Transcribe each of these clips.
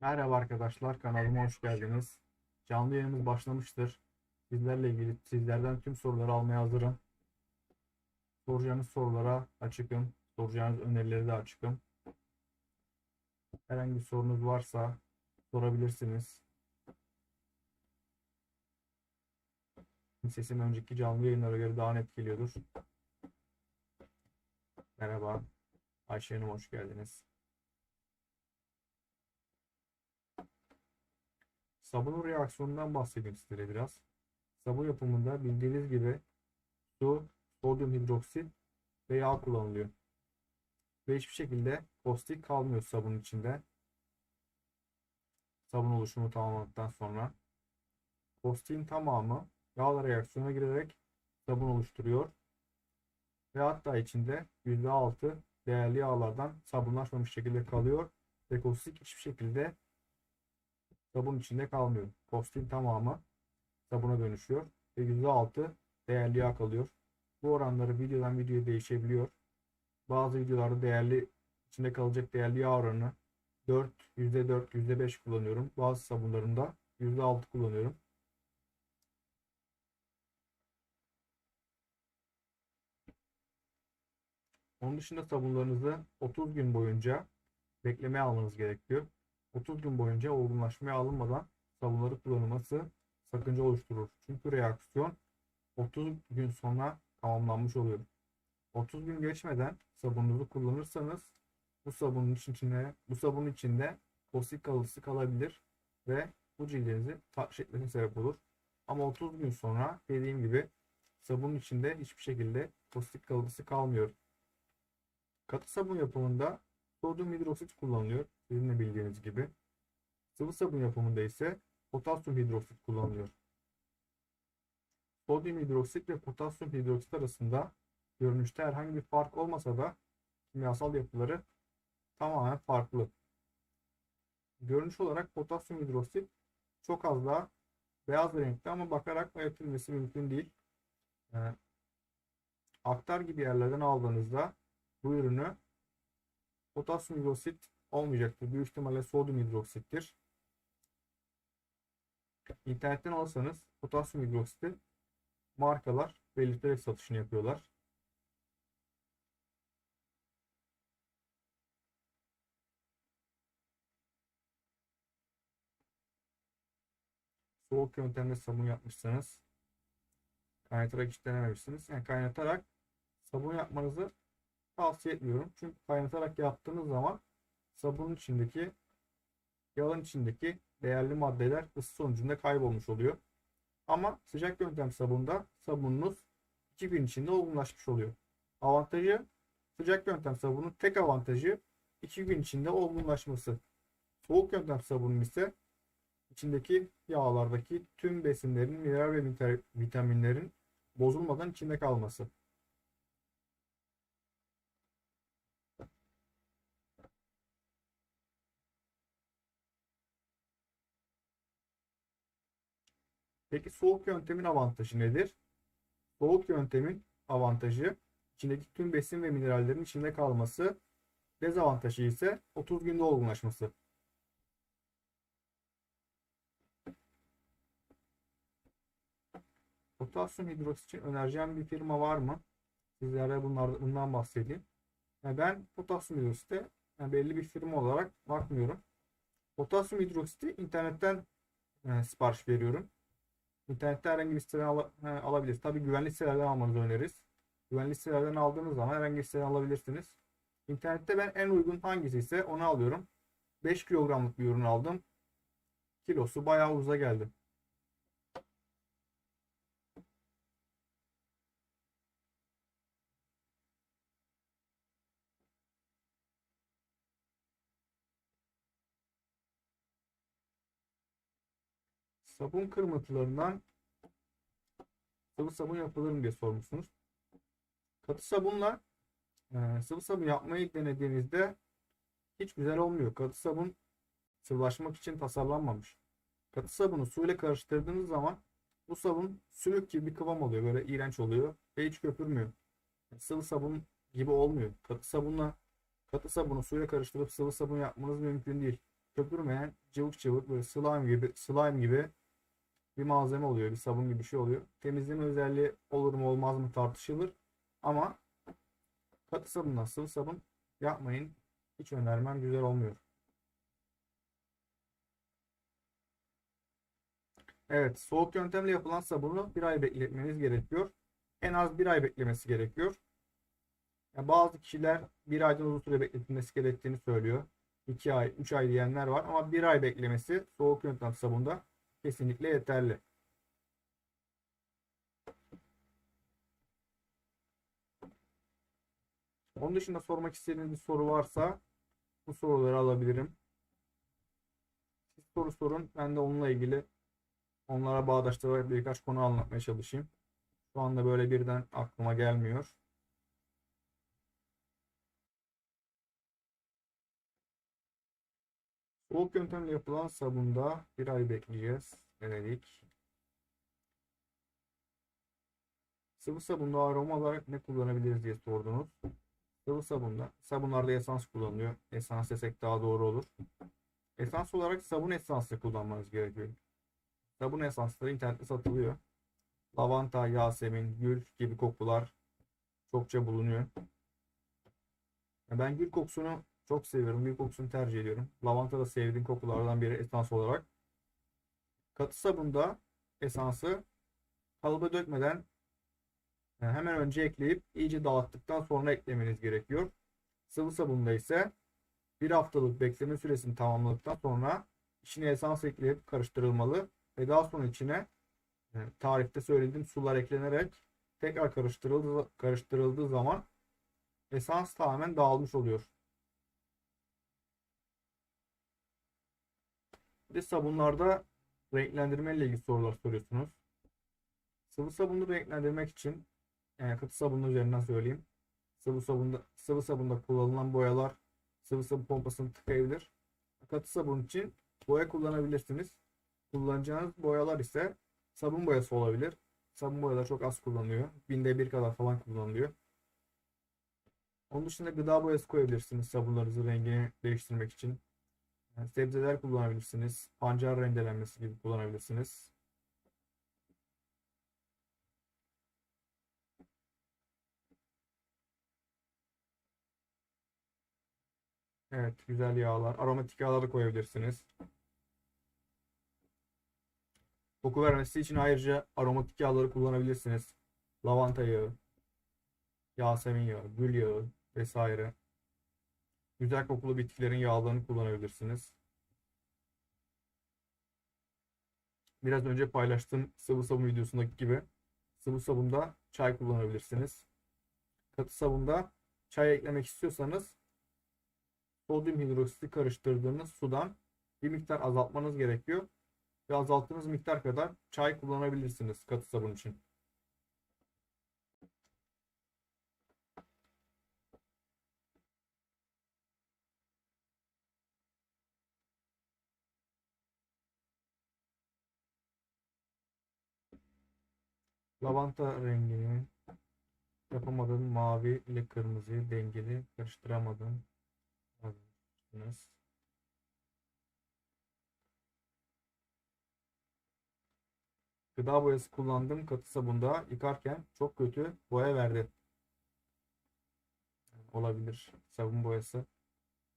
Merhaba arkadaşlar, kanalıma hoş geldiniz. Canlı yayınımız başlamıştır. Sizlerle ilgili sizlerden tüm soruları almaya hazırım. Soracağınız sorulara açıkım. Soracağınız önerileri de açıkım. Herhangi bir sorunuz varsa sorabilirsiniz. Sesim önceki canlı yayınlara göre daha net geliyordur. Merhaba. Ayşe Hanım hoş geldiniz. Sabun reaksiyonundan bahsedeyim sizlere biraz. Sabun yapımında bildiğiniz gibi su, sodyum hidroksit ve yağ kullanılıyor. Ve hiçbir şekilde kostik kalmıyor sabunun içinde. Sabun oluşumu tamamlandıktan sonra. Kostiğin tamamı yağla reaksiyona girerek sabun oluşturuyor. Ve hatta içinde %6 değerli yağlardan sabunlaşmamış şekilde kalıyor. Ve kostik hiçbir şekilde sabun içinde kalmıyor. Postin tamamı sabuna dönüşüyor ve %6 değerli yağ kalıyor. Bu oranları videodan videoya değişebiliyor. Bazı videolarda değerli içinde kalacak değerli yağ oranı 4, %4, %5 kullanıyorum. Bazı sabunlarımda %6 kullanıyorum. Onun dışında sabunlarınızı 30 gün boyunca beklemeye almanız gerekiyor. 30 gün boyunca olgunlaşmaya alınmadan sabunları kullanılması sakınca oluşturur. Çünkü reaksiyon 30 gün sonra tamamlanmış oluyor. 30 gün geçmeden sabununuzu kullanırsanız bu sabunun içinde bu sabunun içinde fosil kalısı kalabilir ve bu cildinizi tahriş etmesine sebep olur. Ama 30 gün sonra dediğim gibi sabunun içinde hiçbir şekilde fosil kalısı kalmıyor. Katı sabun yapımında sodyum hidroksit kullanılıyor. Sizin de bildiğiniz gibi. Sıvı sabun yapımında ise potasyum hidroksit kullanılıyor. Sodyum hidroksit ve potasyum hidroksit arasında görünüşte herhangi bir fark olmasa da kimyasal yapıları tamamen farklı. Görünüş olarak potasyum hidroksit çok az daha beyaz renkte ama bakarak ayırt edilmesi mümkün değil. Ee, aktar gibi yerlerden aldığınızda bu ürünü potasyum hidroksit olmayacaktır. Büyük ihtimalle sodyum hidroksittir. İnternetten alırsanız potasyum hidroksiti markalar belirterek satışını yapıyorlar. Soğuk yöntemle sabun yapmışsanız kaynatarak hiç denememişsiniz. Yani kaynatarak sabun yapmanızı tavsiye etmiyorum. Çünkü kaynatarak yaptığınız zaman sabunun içindeki yağın içindeki değerli maddeler ısı sonucunda kaybolmuş oluyor. Ama sıcak yöntem sabunda sabununuz 2 gün içinde olgunlaşmış oluyor. Avantajı sıcak yöntem sabunun tek avantajı 2 gün içinde olgunlaşması. Soğuk yöntem sabunun ise içindeki yağlardaki tüm besinlerin, mineral ve vitaminlerin bozulmadan içinde kalması. Peki soğuk yöntemin avantajı nedir? Soğuk yöntemin avantajı içindeki tüm besin ve minerallerin içinde kalması. Dezavantajı ise 30 günde olgunlaşması. Potasyum hidroksit için önereceğim bir firma var mı? Sizlere bunlar, bundan bahsedeyim. Yani ben potasyum hidroksite yani belli bir firma olarak bakmıyorum. Potasyum hidroksiti internetten e, sipariş veriyorum. İnternette herhangi bir siteden al alabiliriz. Tabii güvenli sitelerden almanızı öneririz. Güvenli sitelerden aldığınız zaman herhangi bir siteden alabilirsiniz. İnternette ben en uygun hangisi ise onu alıyorum. 5 kilogramlık bir ürün aldım. Kilosu bayağı uza geldi. Sabun kırıntılarından sıvı sabun yapılır mı diye sormuşsunuz. Katı sabunla e, sıvı sabun yapmayı denediğinizde hiç güzel olmuyor. Katı sabun sıvılaşmak için tasarlanmamış. Katı sabunu suyla karıştırdığınız zaman bu sabun sümük gibi bir kıvam oluyor. Böyle iğrenç oluyor ve hiç köpürmüyor. Sıvı sabun gibi olmuyor. Katı sabunla katı sabunu suyla karıştırıp sıvı sabun yapmanız mümkün değil. köpürmeyen cıvık cıvık böyle slime gibi slime gibi bir malzeme oluyor. Bir sabun gibi bir şey oluyor. Temizleme özelliği olur mu olmaz mı tartışılır. Ama katı sabundan sıvı sabun yapmayın. Hiç önermem güzel olmuyor. Evet, soğuk yöntemle yapılan sabunu bir ay bekletmeniz gerekiyor. En az bir ay beklemesi gerekiyor. Ya bazı kişiler bir aydan uzun süre bekletilmesi gerektiğini söylüyor. 2 ay, 3 ay diyenler var ama bir ay beklemesi soğuk yöntem sabunda kesinlikle yeterli. Onun dışında sormak istediğiniz bir soru varsa bu soruları alabilirim. Siz soru sorun. Ben de onunla ilgili onlara bağdaştırarak birkaç konu anlatmaya çalışayım. Şu anda böyle birden aklıma gelmiyor. Soğuk yöntemle yapılan sabunda bir ay bekleyeceğiz. Denedik. Sıvı sabunda aroma olarak ne kullanabiliriz diye sordunuz. Sıvı sabunda, sabunlarda esans kullanılıyor. Esans desek daha doğru olur. Esans olarak sabun esansı kullanmanız gerekiyor. Sabun esansları internette satılıyor. Lavanta, yasemin, gül gibi kokular çokça bulunuyor. Ben gül kokusunu çok seviyorum. Gül kokusunu tercih ediyorum. Lavanta da sevdiğim kokulardan biri esans olarak. Katı sabunda esansı kalıba dökmeden yani hemen önce ekleyip iyice dağıttıktan sonra eklemeniz gerekiyor. Sıvı sabunda ise bir haftalık bekleme süresini tamamladıktan sonra içine esans ekleyip karıştırılmalı ve daha sonra içine yani tarifte söylediğim sular eklenerek tekrar karıştırıldığı, karıştırıldığı zaman esans tamamen dağılmış oluyor. De sabunlarda renklendirme ile ilgili sorular soruyorsunuz. Sıvı sabunu renklendirmek için yani katı sabunun üzerinden söyleyeyim. Sıvı sabunda sıvı sabunda kullanılan boyalar sıvı sabun pompasını tıkayabilir. Katı sabun için boya kullanabilirsiniz. Kullanacağınız boyalar ise sabun boyası olabilir. Sabun boyaları çok az kullanılıyor. Binde bir kadar falan kullanılıyor. Onun dışında gıda boyası koyabilirsiniz sabunlarınızın rengini değiştirmek için. Sebzeler kullanabilirsiniz. Pancar rendelenmesi gibi kullanabilirsiniz. Evet, güzel yağlar. Aromatik yağlar da koyabilirsiniz. Koku vermesi için ayrıca aromatik yağları kullanabilirsiniz. Lavanta yağı, yasemin yağı, gül yağı vesaire. Güzel kokulu bitkilerin yağlarını kullanabilirsiniz. Biraz önce paylaştığım sıvı sabun videosundaki gibi sıvı sabunda çay kullanabilirsiniz. Katı sabunda çay eklemek istiyorsanız sodyum hidroksiti karıştırdığınız sudan bir miktar azaltmanız gerekiyor. Ve azalttığınız miktar kadar çay kullanabilirsiniz katı sabun için. Lavanta rengini yapamadım. Mavi ile kırmızıyı dengeli karıştıramadım. Yazmışsınız. Gıda boyası kullandım. Katı sabunda yıkarken çok kötü boya verdi. Olabilir. Sabun boyası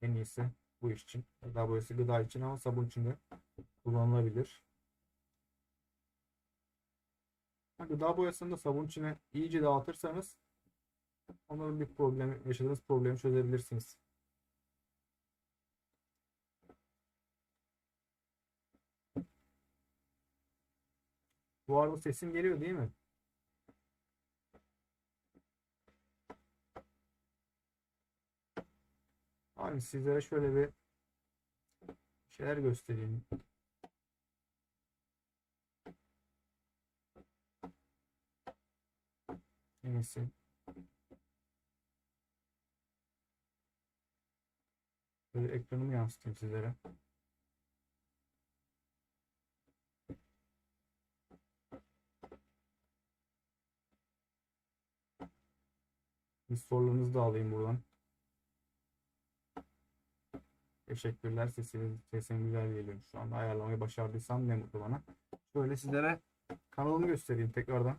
en iyisi bu iş için. Gıda boyası gıda için ama sabun için de kullanılabilir. Gıda boyasını da sabun içine iyice dağıtırsanız onların bir problem, yaşadığınız problemi çözebilirsiniz. Bu arada sesim geliyor değil mi? Hani sizlere şöyle bir şeyler göstereyim. İyisi. Böyle ekranımı yansıtayım sizlere. Bir sorularınızı da alayım buradan. Teşekkürler. Sesiniz, sesim güzel geliyor. Şu anda ayarlamayı başardıysam ne mutlu bana. Şöyle sizlere kanalımı göstereyim tekrardan.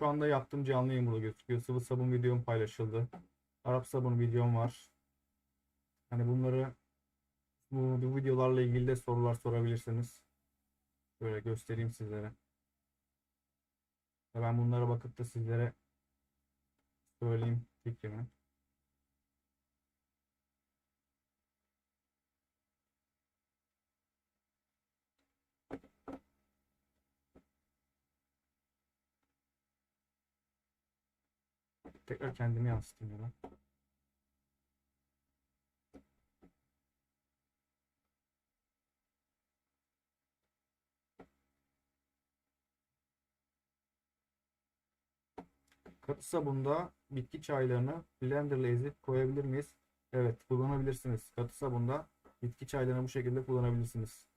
Şu anda yaptığım canlı burada gözüküyor. Sıvı sabun videom paylaşıldı. Arap sabun videom var. Hani bunları bu, bu videolarla ilgili de sorular sorabilirsiniz. Böyle göstereyim sizlere. Ben bunlara bakıp da sizlere söyleyeyim fikrimi. Tekrar kendimi yansıtayım ya. Katı sabunda bitki çaylarını blenderla ezip koyabilir miyiz? Evet, kullanabilirsiniz. Katı sabunda bitki çaylarını bu şekilde kullanabilirsiniz.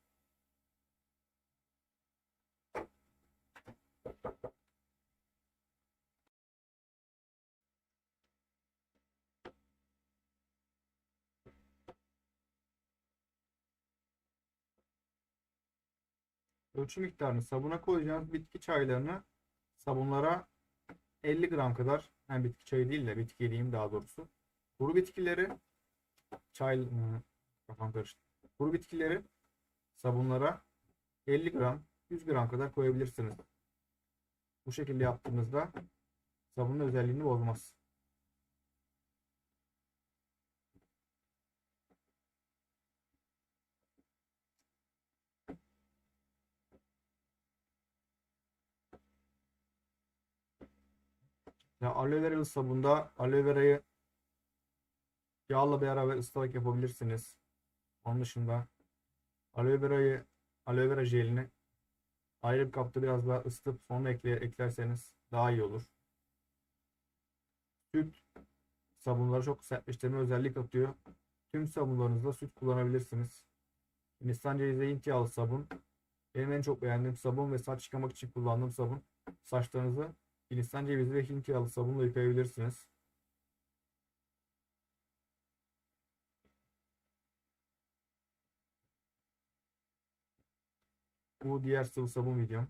Ölçü miktarını sabuna koyacağınız bitki çaylarını sabunlara 50 gram kadar hem bitki çayı değil de bitki diyeyim daha doğrusu. Kuru bitkileri çay ıı, kafam karıştı. Kuru bitkileri sabunlara 50 gram 100 gram kadar koyabilirsiniz. Bu şekilde yaptığınızda sabunun özelliğini bozmaz. Ya aloe vera sabunda aloe verayı yağla beraber ıslak yapabilirsiniz. Onun dışında aloe verayı aloe vera jelini ayrı bir kapta biraz daha ısıtıp sonra ekle, eklerseniz daha iyi olur. Süt sabunları çok sertleştirme özellik katıyor. Tüm sabunlarınızda süt kullanabilirsiniz. Hindistan cevizi Hint yağlı sabun. Benim en çok beğendiğim sabun ve saç yıkamak için kullandığım sabun. Saçlarınızı Hindistan cevizi ve Hint yağlı sabunla yıkayabilirsiniz. Bu diğer sıvı sabun videom.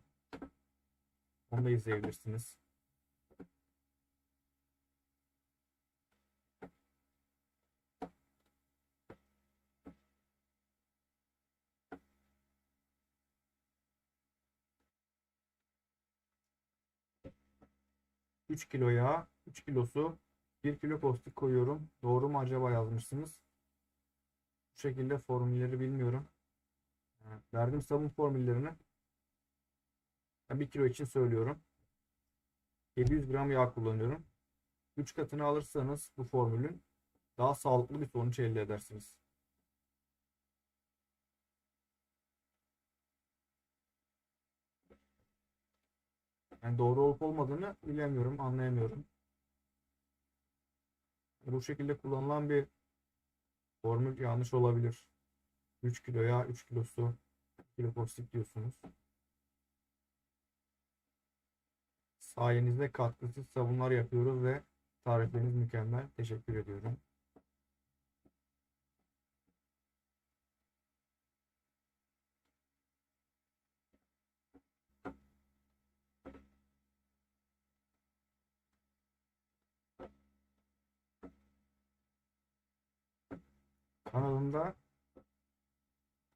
Onu da izleyebilirsiniz. Üç kilo yağ, 3 kilosu 1 kilo postik koyuyorum. Doğru mu acaba yazmışsınız? Bu şekilde formülleri bilmiyorum. Verdiğim sabun formüllerini ben 1 kilo için söylüyorum. 700 gram yağ kullanıyorum. 3 katını alırsanız bu formülün daha sağlıklı bir sonuç elde edersiniz. Yani doğru olup olmadığını bilemiyorum, anlayamıyorum. Bu şekilde kullanılan bir formül yanlış olabilir. 3 kilo yağ, 3 kilo su, 1 kilo postik diyorsunuz. Sayenizde katkısız sabunlar yapıyoruz ve tarifleriniz mükemmel. Teşekkür ediyorum.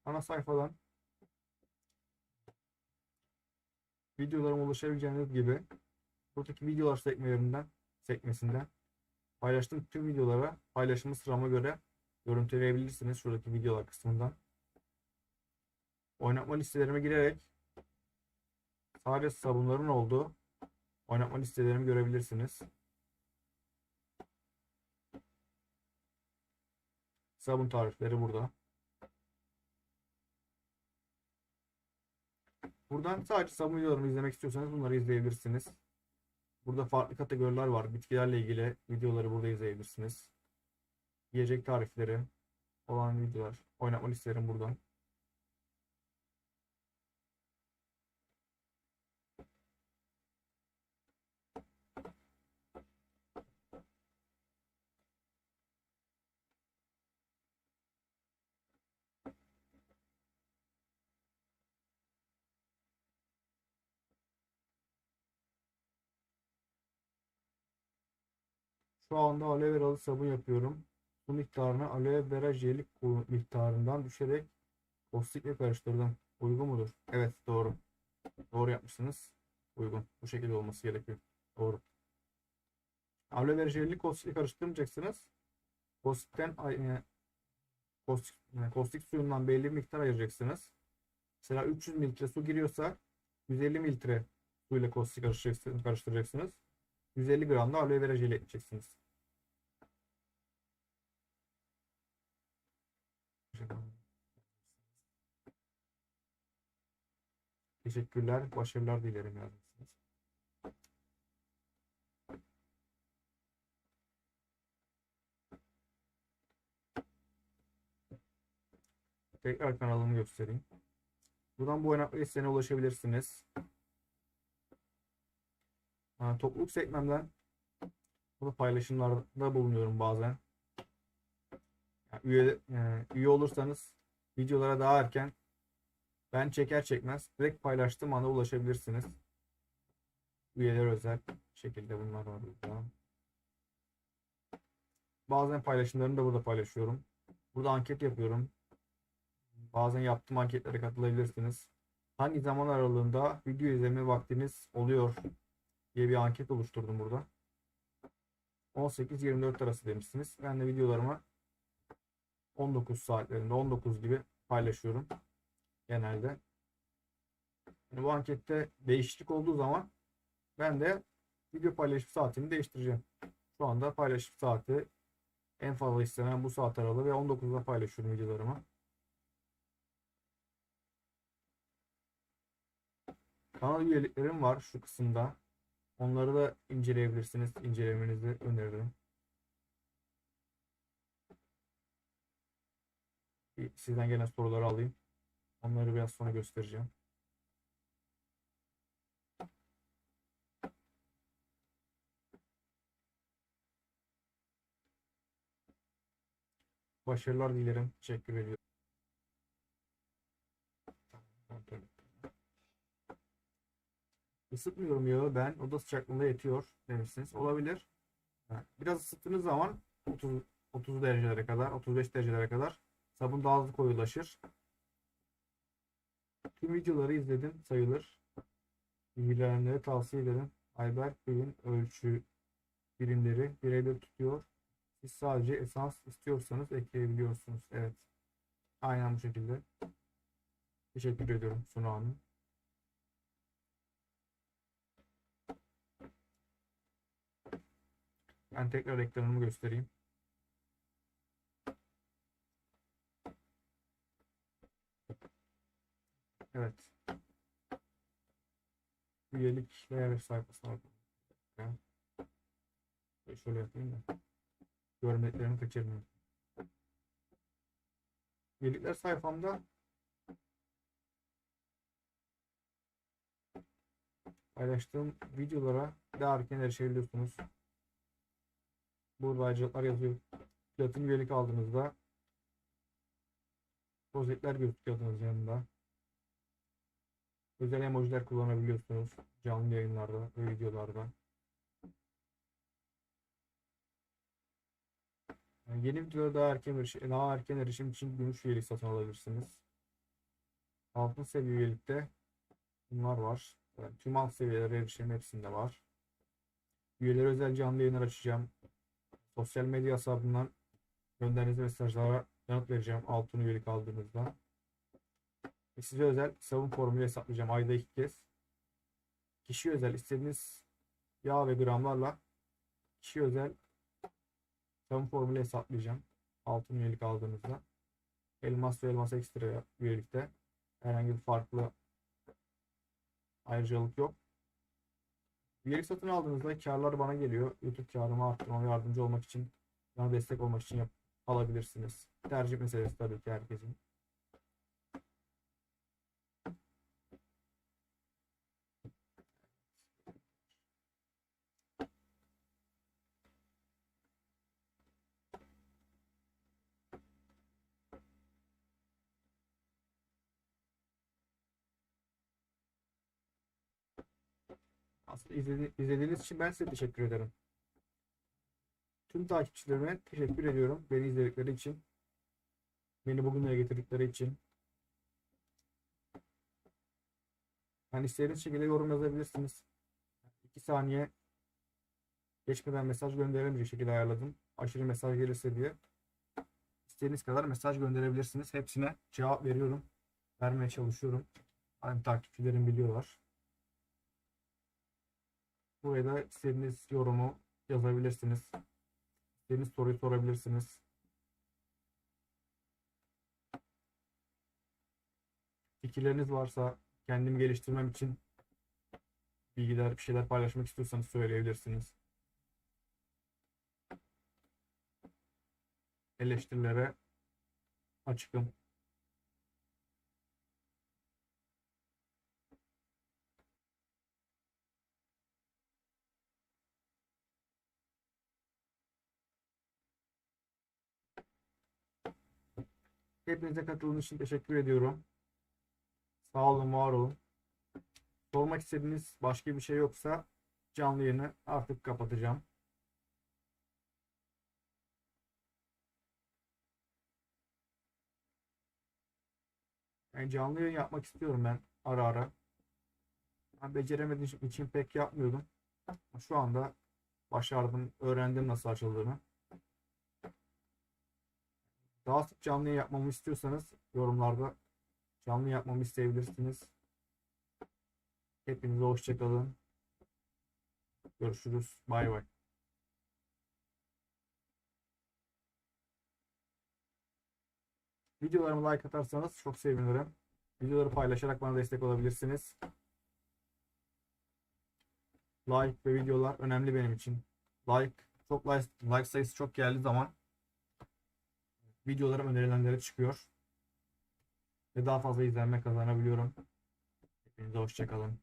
Ana sayfadan videolarıma ulaşabileceğiniz gibi buradaki videolar sekmelerinden sekmesinden paylaştığım tüm videolara paylaşımı sırama göre görüntüleyebilirsiniz şuradaki videolar kısmından. Oynatma listelerime girerek sadece sabunların olduğu oynatma listelerimi görebilirsiniz. Sabun tarifleri burada. Buradan sadece sabun videolarımı izlemek istiyorsanız bunları izleyebilirsiniz. Burada farklı kategoriler var. Bitkilerle ilgili videoları burada izleyebilirsiniz. Yiyecek tarifleri olan videolar. Oynatma listelerim buradan. Şu anda aloe veralı sabun yapıyorum. Bu miktarını aloe vera jeli ku- miktarından düşerek kostikle karıştırdım. Uygun mudur? Evet doğru. Doğru yapmışsınız. Uygun. Bu şekilde olması gerekiyor. Doğru. Aloe vera jelli kostikle karıştırmayacaksınız. Kostikten e, kostik, e, suyundan belli bir miktar ayıracaksınız. Mesela 300 mililitre su giriyorsa 150 mililitre suyla kostik karıştıracaksınız. Karıştıracaksınız. 150 gram da aloe vera jeli ekleyeceksiniz. Teşekkürler. Başarılar dilerim yazmışsınız. Tekrar kanalımı göstereyim. Buradan bu oynatma listesine ulaşabilirsiniz. Ha, topluluk sekmemden burada paylaşımlarda bulunuyorum bazen. Yani üye, e, üye olursanız videolara daha erken ben çeker çekmez direkt paylaştığım anda ulaşabilirsiniz. Üyeler özel şekilde bunlar var burada. Bazen paylaşımlarını da burada paylaşıyorum. Burada anket yapıyorum. Bazen yaptığım anketlere katılabilirsiniz. Hangi zaman aralığında video izleme vaktiniz oluyor diye bir anket oluşturdum burada. 18-24 arası demişsiniz. Ben de videolarımı 19 saatlerinde 19 gibi paylaşıyorum genelde. Yani bu ankette değişiklik olduğu zaman ben de video paylaşım saatini değiştireceğim. Şu anda paylaşım saati en fazla istenen bu saat aralığı ve 19'da paylaşıyorum videolarımı. Kanal üyeliklerim var şu kısımda. Onları da inceleyebilirsiniz. İncelemenizi öneririm. Sizden gelen soruları alayım. Onları biraz sonra göstereceğim. Başarılar dilerim. Teşekkür ediyorum. Isıtmıyorum yağı ben. Oda sıcaklığında yetiyor demişsiniz. Olabilir. Biraz ısıttığınız zaman 30, 30 derecelere kadar, 35 derecelere kadar sabun daha hızlı koyulaşır. Tüm videoları izledim sayılır. İlgilenenlere tavsiye ederim. Ayberk Bey'in ölçü birimleri birebir tutuyor. Siz sadece esans istiyorsanız ekleyebiliyorsunuz. Evet. Aynen bu şekilde. Teşekkür ediyorum Sunu. Ben tekrar ekranımı göstereyim. Evet. Üyelik veya bakalım. Yani şöyle yapayım da. Görmeklerimi kaçırmayayım. Üyelikler sayfamda paylaştığım videolara daha erken erişebiliyorsunuz. Burada ayrıcalıklar yazıyor. Platin üyelik aldığınızda rozetler gözüküyor adınız yanında. Özel emojiler kullanabiliyorsunuz canlı yayınlarda ve videolarda. Yani yeni videolara daha erken erişim, daha erken erişim için gümüş üyelik satın alabilirsiniz. Altın seviye üyelikte bunlar var. Yani tüm alt seviyelere erişim hepsinde var. Üyelere özel canlı yayınlar açacağım. Sosyal medya hesabından gönderdiğiniz mesajlara yanıt vereceğim altın üyelik aldığınızda. Ve size özel savun formülü hesaplayacağım ayda iki kez. Kişi özel istediğiniz yağ ve gramlarla kişi özel savun formülü hesaplayacağım. Altın üyelik aldığınızda. Elmas ve elmas ekstra üyelikte herhangi bir farklı ayrıcalık yok. Üyelik satın aldığınızda karlar bana geliyor. YouTube karımı arttırmama yardımcı olmak için, bana destek olmak için yap alabilirsiniz. Tercih meselesi tabii ki herkesin. İzledi- izlediğiniz için ben size teşekkür ederim. Tüm takipçilerime teşekkür ediyorum. Beni izledikleri için. Beni bugünlere getirdikleri için. Yani istediğiniz şekilde yorum yazabilirsiniz. 2 saniye geçmeden mesaj gönderemeyecek şekilde ayarladım. Aşırı mesaj gelirse diye. İstediğiniz kadar mesaj gönderebilirsiniz. Hepsine cevap veriyorum. Vermeye çalışıyorum. Hani takipçilerim biliyorlar. Buraya da istediğiniz yorumu yazabilirsiniz. İstediğiniz soruyu sorabilirsiniz. Fikirleriniz varsa kendimi geliştirmem için bilgiler, bir şeyler paylaşmak istiyorsanız söyleyebilirsiniz. Eleştirilere açıkım. Hepinize katıldığınız için teşekkür ediyorum. Sağ olun, var olun. Sormak istediğiniz başka bir şey yoksa canlı yayını artık kapatacağım. Yani canlı yayın yapmak istiyorum ben ara ara. Ben beceremediğim için pek yapmıyordum. Şu anda başardım, öğrendim nasıl açıldığını. Daha sık canlı yapmamı istiyorsanız yorumlarda canlı yapmamı isteyebilirsiniz. Hepinize hoşçakalın. Görüşürüz. Bay bay. Videolarıma like atarsanız çok sevinirim. Videoları paylaşarak bana destek olabilirsiniz. Like ve videolar önemli benim için. Like, çok like, like sayısı çok geldiği zaman videolarım önerilenlere çıkıyor. Ve daha fazla izlenme kazanabiliyorum. Hepinize hoşçakalın.